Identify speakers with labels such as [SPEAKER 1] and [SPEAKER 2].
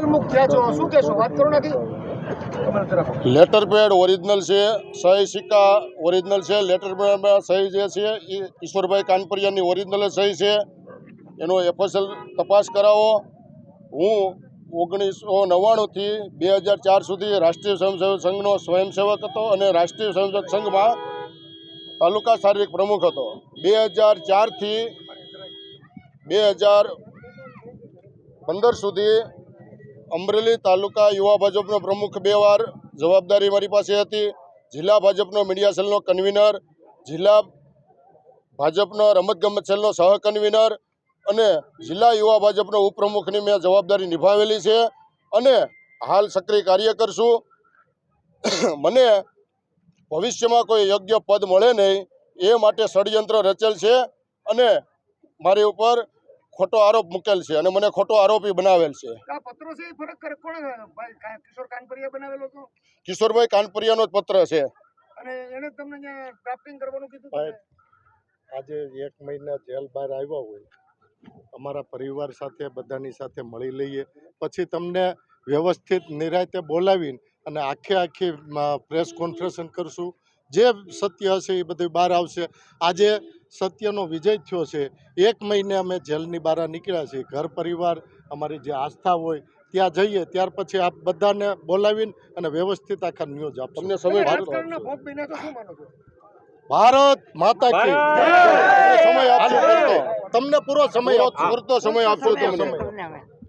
[SPEAKER 1] જેલમુક્ત થયા શું કહેશો? વાત કરો નથી
[SPEAKER 2] લેટર પેડ ઓરિજિનલ છે, સહી સિક્કા ઓરિજિનલ છે, લેટર પેડમાં સહી જે છે, એ ઈશ્વરભાઈ કાનપરિયાની ઓરિજિનલ સહી છે. એનો એફએસએલ તપાસ કરાવો. હું ઓગણીસો નવ્વાણુંથી બે હજાર ચાર સુધી રાષ્ટ્રીય સ્વયંસેવક સંઘનો સ્વયંસેવક હતો અને રાષ્ટ્રીય સ્વયંસેવક સંઘમાં તાલુકા શારીરિક પ્રમુખ હતો. બે હજાર ચારથી બે હજાર પંદર સુધી અમરેલી તાલુકા યુવા ભાજપનો પ્રમુખ બે વાર. જવાબદારી મારી પાસે હતી. જિલ્લા ભાજપનો મીડિયા સેલનો કન્વીનર, જિલ્લા ભાજપનો રમતગમત સેલનો સહ કન્વીનર અને જિલ્લા યુવા ભાજપનો ઉપપ્રમુખની મેં જવાબદારી નિભાવેલી છે અને હાલ સક્રિય કાર્ય કરશું. મને ભવિષ્યમાં કોઈ યોગ્ય પદ મળે નહીં એ માટે ષડયંત્ર રચેલ છે અને મારી ઉપર ખોટો આરોપ મૂકેલ છે અને મને ખોટો આરોપી બનાવેલ છે. કિશોરભાઈ કાનપરિયાનો જ પત્ર છે.
[SPEAKER 1] અને તમને અહીંયા ડ્રાફ્ટિંગ કરવાનું કીધું
[SPEAKER 3] ભાઈ, આજે એક મહિના જેલ બહાર આવ્યા હોય અમારા પરિવાર સાથે બધાની સાથે મળી લઈએ. પછી તમને વ્યવસ્થિત નિરાયતે બોલાવીને અને આખે આખી પ્રેસ કોન્ફરન્સ કરશું. જે સત્ય હશે એ બધું બહાર આવશે. આજે સત્યનો વિજય થયો છે. એક મહિને અમે જેલની બહાર નીકળ્યા છીએ. ઘર પરિવાર અમારી જે આસ્થા હોય ત્યાં જઈએ ત્યાર પછી આપ બધાને બોલાવીને અને વ્યવસ્થિત આખા ન્યૂઝ આપ
[SPEAKER 2] તમને સમય
[SPEAKER 3] ભારત માતા કી
[SPEAKER 2] સમય આપશો?
[SPEAKER 3] તમને પૂરો સમય
[SPEAKER 2] પૂરો પૂરતો સમય આપશો તમને.
[SPEAKER 3] સમય.